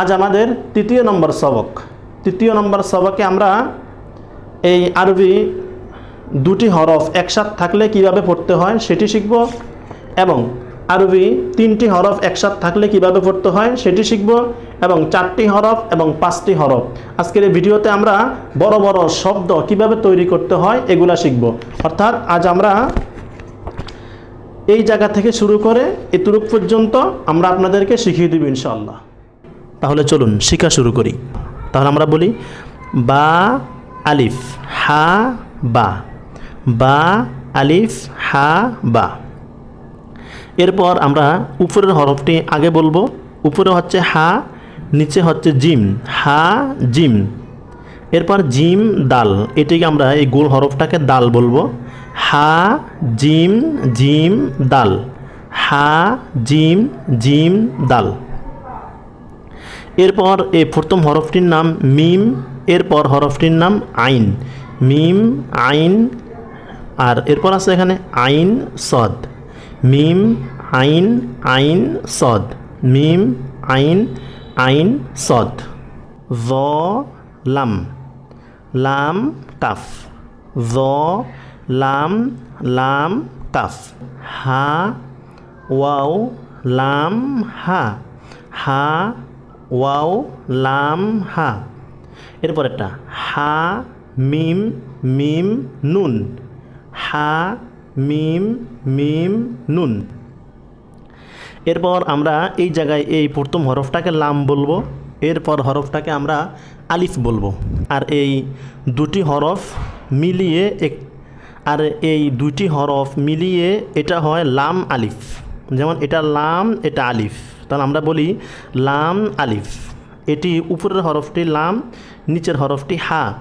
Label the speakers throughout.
Speaker 1: আজ আমাদের তৃতীয় নম্বর সবক। তৃতীয় নম্বর সবকে আমরা এই আরবি দুটি হরফ একসাথ থাকলে কীভাবে পড়তে হয় সেটি শিখব এবং আরবি তিনটি হরফ একসাথ থাকলে কীভাবে পড়তে হয় সেটি শিখব এবং চারটি হরফ এবং পাঁচটি হরফ। আজকের এই ভিডিওতে আমরা বড় বড় শব্দ কীভাবে তৈরি করতে হয় এগুলা শিখব। অর্থাৎ আজ আমরা এই জায়গা থেকে শুরু করে এতুরুক পর্যন্ত আমরা আপনাদেরকে শিখিয়ে দেব ইনশাল্লাহ তাহলে চলুন শিখা শুরু করি। তাহলে আমরা বলি, বা, আলিফ, হা, বা। বা, আলিফ, হা, বা। এরপর আমরা উপরের হরফটি আগে বলব। উপরে হচ্ছে হা, নিচে হচ্ছে জিম। হা, জিম। এরপর জিম, দাল। এটিকে আমরা এই গোল হরফটাকে দাল বলব। হা, জিম জিম, দাল। হা, জিম জিম, দাল। এরপর এই প্রথম হরফটির নাম মিম, এরপর হরফটির নাম আইন। মিম, আইন, আর এরপর আছে এখানে আইন, সদ। মিম, আইন আইন, সদ। মিম, আইন আইন, সদ। জ, লাম। লাম, কাফ। জ, লাম লাম, কাফ। হা, ওয়াও, লাম, হা। হা ওয়াও, লাম, হা। এরপর একটা হা, মিম মিম, নুন। হা, মিম মিম, নুন। এরপর আমরা এই জায়গায় এই প্রথম হরফটাকে লাম বলব, এরপর হরফটাকে আমরা আলিফ বলব। আর এই দুটি হরফ মিলিয়ে এক, আর এই দুটি হরফ মিলিয়ে এটা হয় লাম আলিফ। যেমন এটা লাম, এটা আলিফ। তাহলে আমরা বলি লাম আলিফ। এটি উপরের হরফটি লাম, নিচের হরফটি হা।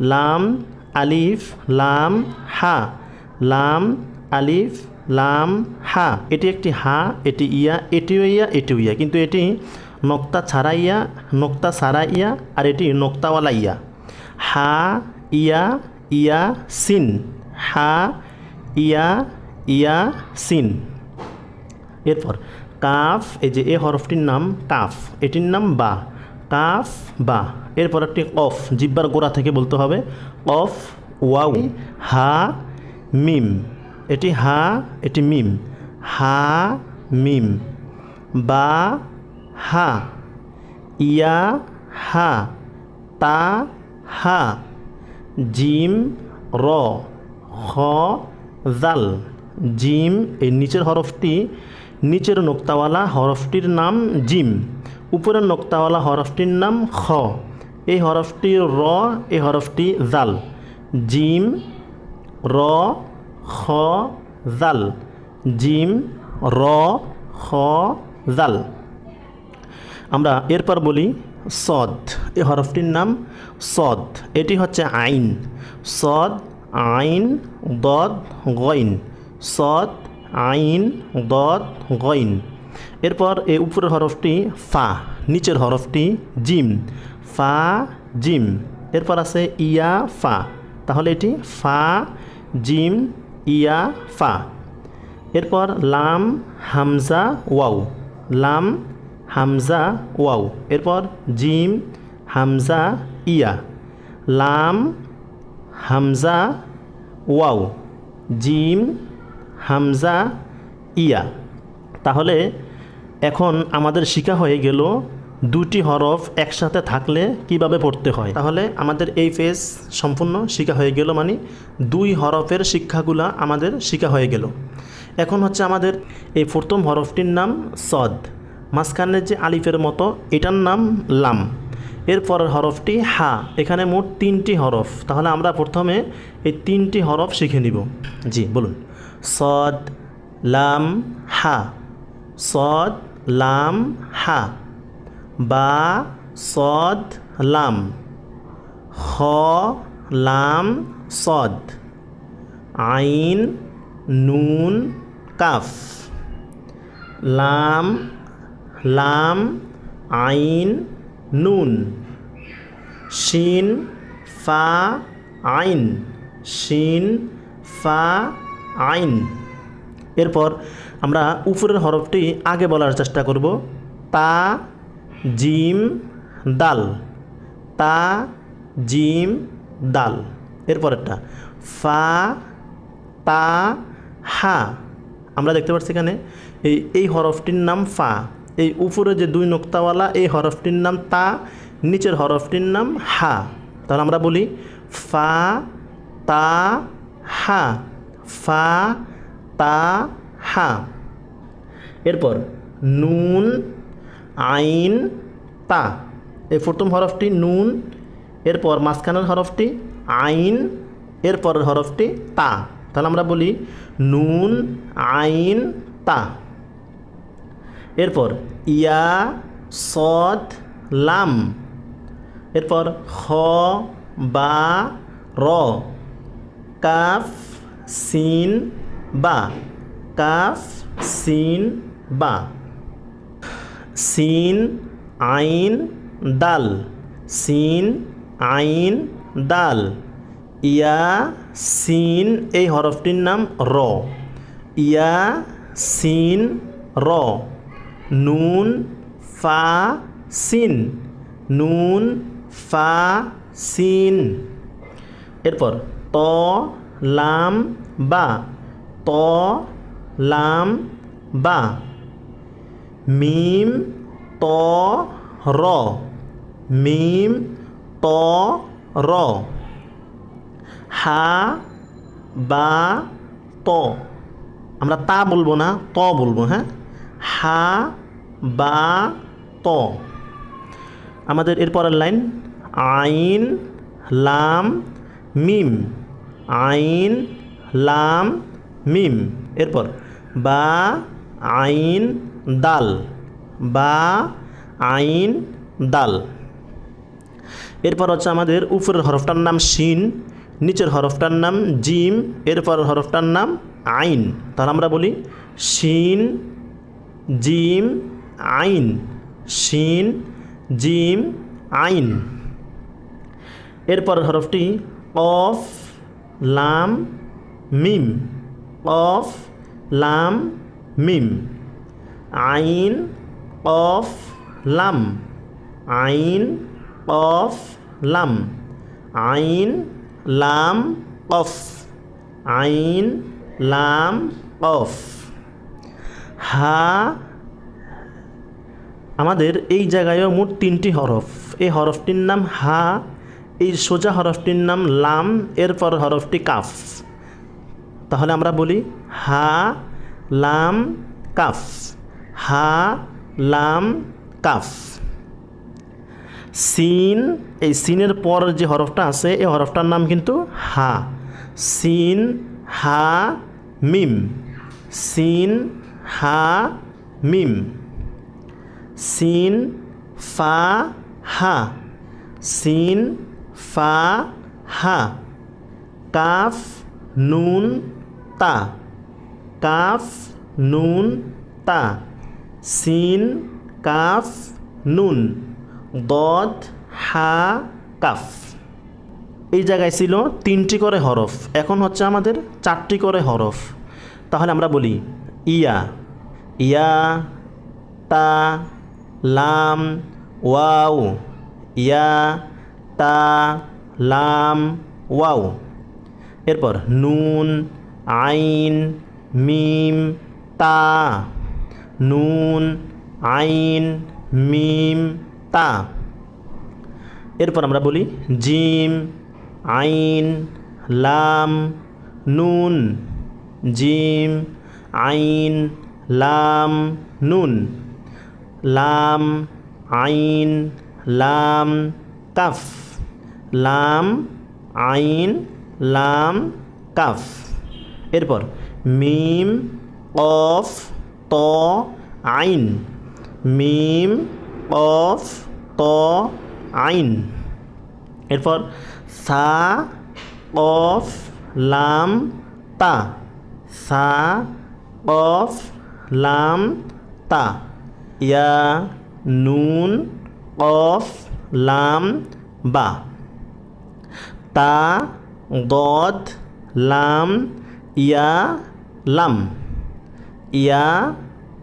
Speaker 1: লাম আলিফ, লাম হা। লাম আলিফ, লাম হা। এটি একটি হা, এটি ইয়া, এটিও ইয়া এটিও ইয়া। কিন্তু এটি নক্তা ছাড়া ইয়া, নক্তা ছাড়া ইয়া, আর এটি নক্তাওয়ালা ইয়া। হা, ইয়া ইয়া, সিন। হা, ইয়া ইয়া, সিন। এরপর কাফ, এই যে এ হরফটির নাম কাফ, এটির নাম বা, কাফ বা, এরপর একটি অফ, জিব্বার গোড়া থেকে বলতে হবে, অফ ওয়াউ হা, মিম, এটি হা, এটি মিম, হা, মিম, বা, হা, ইয়া, হা, তা, হা, জিম, র, খ, জাল, জিম এই নিচের হরফটি নিচের নোক্তাওয়ালা হরফটির নাম জিম, উপরের নোক্তাওয়ালা হরফটির নাম খ। এই হরফটি র, এই হরফটি জাল। জিম, র, খ, জাল। জিম, র, খ, জাল। আমরা এরপর বলি সদ। এই হরফটির নাম সদ। এটি হচ্ছে আইন। সদ, আইন, দদ, গইন। সদ আইন দদ গইন। এরপর এই উপরের হরফটি ফা, নিচের হরফটি জিম। ফা, জিম। এরপর আছে ইয়া, ফা। তাহলে এটি ফা, জিম, ইয়া, ফা। এরপর লাম, হামজা, ওয়াও। লাম, হামজা, ওয়াও। এরপর জিম, হামজা, ইয়া। লাম, হামজা, ওয়াও। জিম হামজা ইয়া। তাহলে এখন আমাদের শিখা হয়ে গেল দুটি হরফ একসাথে থাকলে কীভাবে পড়তে হয়? তাহলে আমাদের এই ফেজ সম্পূর্ণ শিখা হয়ে গেল মানে দুই হরফের শিক্ষাগুলা আমাদের শিখা হয়ে গেল। এখন হচ্ছে আমাদের এই প্রথম হরফটির নাম সদ। মাঝখানের যে আলিফের মতো, এটার নাম লাম। এরপরের হরফটি হা। এখানে মোট তিনটি হরফ। তাহলে আমরা প্রথমে এই তিনটি হরফ শিখে নিব। জি, বলুন। সদ, লাম, হা। সদ, লাম, হা। বা, সদ, লাম। খ লাম, সদ। আইন, নুন, কাফ। লাম লাম, আইন, নুন। শিন, ফা, আইন। শিন, ফা আইন। এরপর আমরা উপরের হরফটি আগে বলার চেষ্টা করব। তা, জিম, দাল। তা, জিম, দাল। এরপরেরটা, ফা, তা, হা। আমরা দেখতে পাচ্ছি এখানে এই এই হরফটির নাম ফা। এই উপরে যে দুই নোক্তাওয়ালা, এই হরফটির নাম তা, নিচের হরফটির নাম হা। তাহলে আমরা বলি ফা, তা, হা। ফা, তা, হা। এরপর নুন, আইন, তা। এই প্রথম হরফটি নুন, এরপর মাঝখানের হরফটি আইন এরপর হরফটি তা। তাহলে আমরা বলি নুন, আইন, তা। এরপর ইয়া, সদ, লাম। এরপর খ, বা, র। কাফ সিন বা। কাফ, সিন বা। সিন, আইন, দাল। সিন, আইন, দাল। ইয়া, সিন, এই হরফটির নাম র। ইয়া, সিন, র। নুন, ফা, সিন। নুন, ফা, সিন। এরপর ত লাম বা, ত, লাম বা। মিম, ত, র। মিম, ত, র। হা, বা, ত। আমরা তা বলব না, ত বলব হ্যাঁ? হা, বা, ত। আমাদের এরপরের লাইন, আইন, লাম, মিম। আইন, লাম, মিম। এরপর, বা, আইন, দাল। বা, আইন, দাল। এরপর হচ্ছে আমাদের উপরের হরফটার নাম শিন, নিচের হরফটার নাম জিম, এরপর হরফটার নাম আইন। তাহলে আমরা বলি শিন, জিম, আইন। শিন, জিম, আইন। এরপর হরফটি অফ লাম, মিম অফ লাম, মিম। আইন অফ লাম। আইন অফ লাম। আইন, লাম অফ আইন, লাম অফ হা, আমাদের এই জায়গায়ও মোট তিনটি হরফ। এই হরফটির নাম হা এই সোজা হরফটির নাম লাম, এরপর হরফটি কাফ। তাহলে আমরা বলি হা, লাম, কাফ। হা, লাম, কাফ। সিন, এই সিনের পর যে হরফটা আছে, এই হরফটার নাম কিন্তু হা। সিন, হা, মিম। সিন, হা, মিম। সিন, ফা, হা। সিন ফা, হা। কাফ, নুন, তা। কাফ, নুন, তা। সিন, কাফ, নুন। দদ, হা, কাফ। এই জায়গায় ছিল তিনটি করে হরফ। এখন হচ্ছে আমাদের চারটি করে হরফ। তাহলে আমরা বলি ইয়া। ইয়া, তা, লাম, ওয়াও। ইয়া তা, লাম, ওয়াও। এরপর নুন, আইন, মিম, তা। নুন, আইন, মিম, তা। এরপর আমরা বলি জিম, আইন, লাম, নুন। জিম, আইন, লাম, নুন। লাম, আইন, লাম কাফ লাম, আইন, লাম, কাফ। এরপর মিম, অফ, ত, আইন। মিম, অফ, ত, আইন। এরপর সা, অফ, লাম, তা। সা, অফ, লাম, তা। ইয়া, নুন, অফ লাম, বা। তা দদ লাম, ইয়া লাম। ইয়া,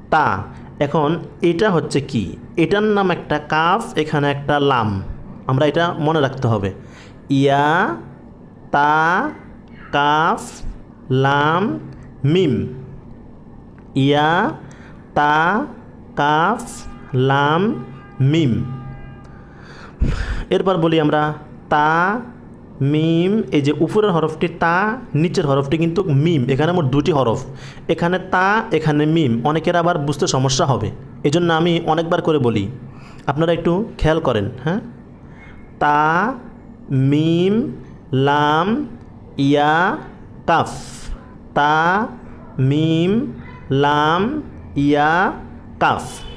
Speaker 1: তা। এখন এটা হচ্ছে কি? এটার নাম একটা কাফ, এখানে একটা লাম। আমরা এটা মনে রাখতে হবে। ইয়া, তা, কাফ, লাম, মিম। ইয়া, তা, কাফ, লাম, মিম। এরপর বলি আমরা তা, মিম, এই যে উপরের হরফটি তা, নিচের হরফটি কিন্তু মিম, এখানে মোট দুটি হরফ। এখানে তা, এখানে মিম, অনেকের আবার বুঝতে সমস্যা হবে। এজন্য আমি অনেকবার করে বলি, আপনারা একটু খেয়াল করেন হ্যাঁ? তা, মিম, লাম, ইয়া, কাফ। তা, মিম, লাম, ইয়া, কাফ।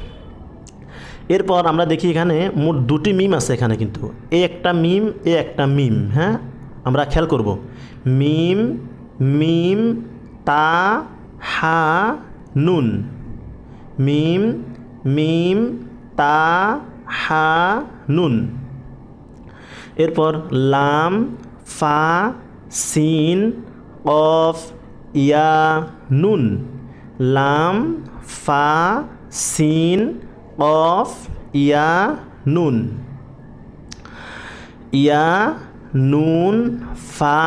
Speaker 1: এরপর আমরা দেখি এখানে মোট দুটি মিম আছে এখানে কিন্তু। এ একটা মিম, এ একটা মিম হ্যাঁ? আমরা খেয়াল করব। মিম মিম, তা, হা, নুন। মিম মিম, তা, হা, নুন। এরপর লাম, ফা, সিন অফ ইয়া, নুন। লাম, ফা, সিন অফ ইয়া নুন ইয়া নুন ফা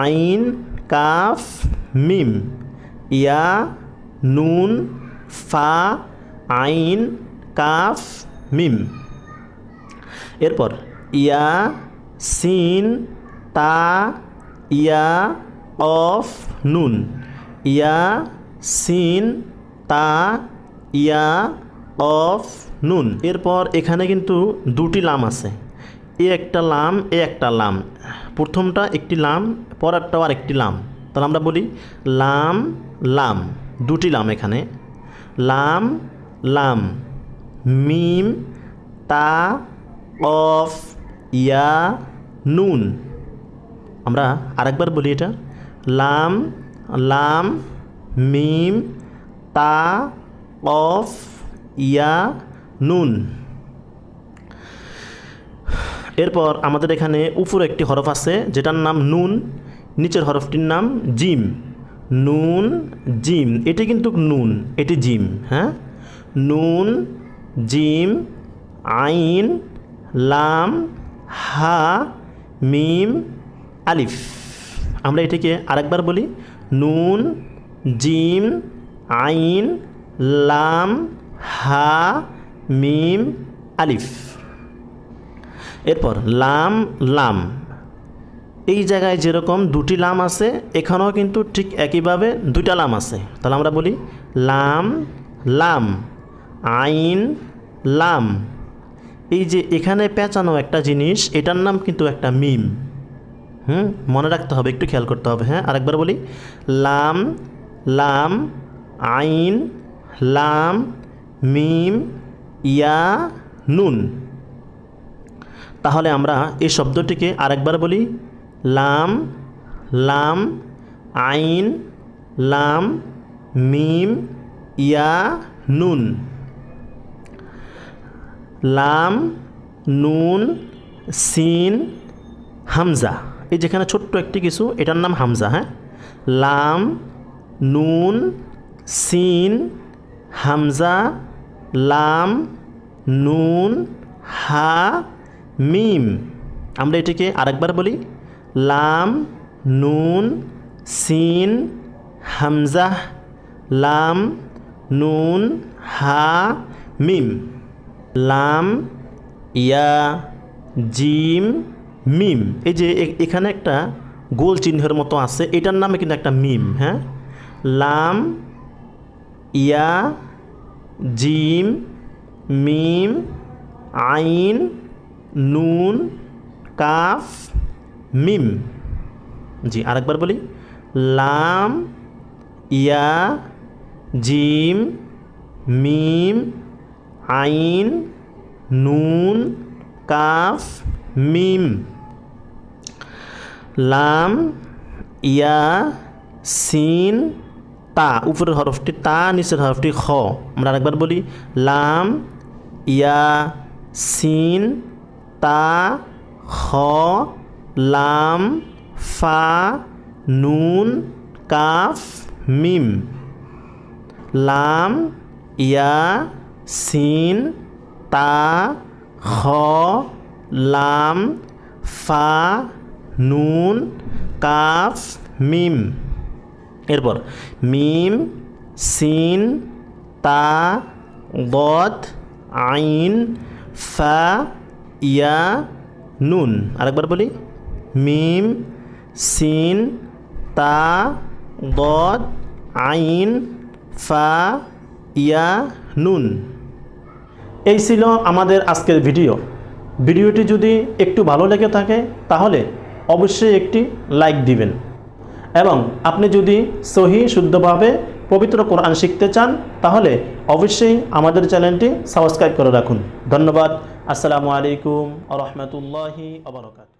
Speaker 1: আইন কাফ মিম ইয়া নুন ফা আইন কাফ মিম এরপর ইয়া সিন তা ইয়া অফ নুন ইয়া সিন তা ইয়া অফ, নুন। এরপর এখানে কিন্তু দুটি লাম আছে। এ একটা লাম, এ একটা লাম। প্রথমটা একটি লাম, পরেরটাও আর একটি লাম। তাহলে আমরা বলি লাম লাম। দুটি লাম এখানে। লাম লাম। মিম, তা, অফ, ইয়া, নুন। আমরা আরেকবার বলি এটা। লাম লাম, মিম, তা, অফ ইয়া নুন। এরপর আমাদের এখানে উপরে একটি হরফ আছে, যেটার নাম নুন। নিচের হরফটির নাম জিম। নুন, জিম। এটি কিন্তু নুন, এটি জিম হ্যাঁ? নুন, জিম, আইন, লাম, হা, মিম, আলিফ। আমরা এটিকে আরেকবার বলি, নুন, জিম, আইন, লাম হা, মিম, আলিফ। এরপর লাম লাম। এই জায়গায় যেরকম দুটি লাম আছে, এখানেও কিন্তু ঠিক একইভাবে দুইটা লাম আছে। তাহলে আমরা বলি লাম লাম, আইন, লাম। এই যে এখানে পেঁচানো একটা জিনিস, এটার নাম কিন্তু একটা মিম। হুম, মনে রাখতে হবে, একটু খেয়াল করতে হবে হ্যাঁ? আরেকবার বলি, লাম লাম, আইন, লাম মিম, ইয়া, নুন। তাহলে আমরা এই শব্দটিকে আরেকবার বলি। লাম লাম, আইন, লাম, মিম, ইয়া, নুন। লাম, নুন, সিন, হামজা। এই যেখানে ছোট্ট একটি কিছু, এটার নাম হামজা হ্যাঁ? লাম, নুন, সিন, হামজা লাম, নুন, হা, মিম। আমরা এটিকে আরেকবার বলি। লাম, নুন, সিন, হামজা, লাম, নুন, হা, মিম। লাম, ইয়া, জিম, মিম। এই যে এখানে একটা গোল চিহ্নের মতো আছে। এটার নামে কিন্তু একটা মিম হ্যাঁ? লাম, ইয়া জিম, মিম, আইন, নুন, কাফ, মিম। জি, আরেকবার বলি। লাম, ইয়া, জিম, মিম, আইন, নুন, কাফ, মিম। লাম, ইয়া, সিন তা, উপরের হরফটি তা, নিচের হরফটি খ। আমরা আরেকবার বলি, লাম, ইয়া, সিন, তা, খ, লাম, ফা, নুন, কাফ, মিম। লাম, ইয়া, সিন, তা, খ, লাম, ফা, নুন, কাফ, মিম। এরপর মিম, সিন, তা বদ আইন, ফা, ইয়া, নুন। আরেকবার বলি। মিম, সিন, তা বদ আইন, ফা, ইয়া, নুন। এই ছিল আমাদের আজকের ভিডিও। ভিডিওটি যদি একটু ভালো লেগে থাকে, তাহলে অবশ্যই একটি লাইক দিবেন। এবং আপনি যদি সহি, শুদ্ধভাবে পবিত্র কোরআন শিখতে চান, তাহলে অবশ্যই আমাদের চ্যানেলটি সাবস্ক্রাইব করে রাখুন। ধন্যবাদ। আসসালামু আলাইকুম আ রহমতুল্লাহি আবরকাত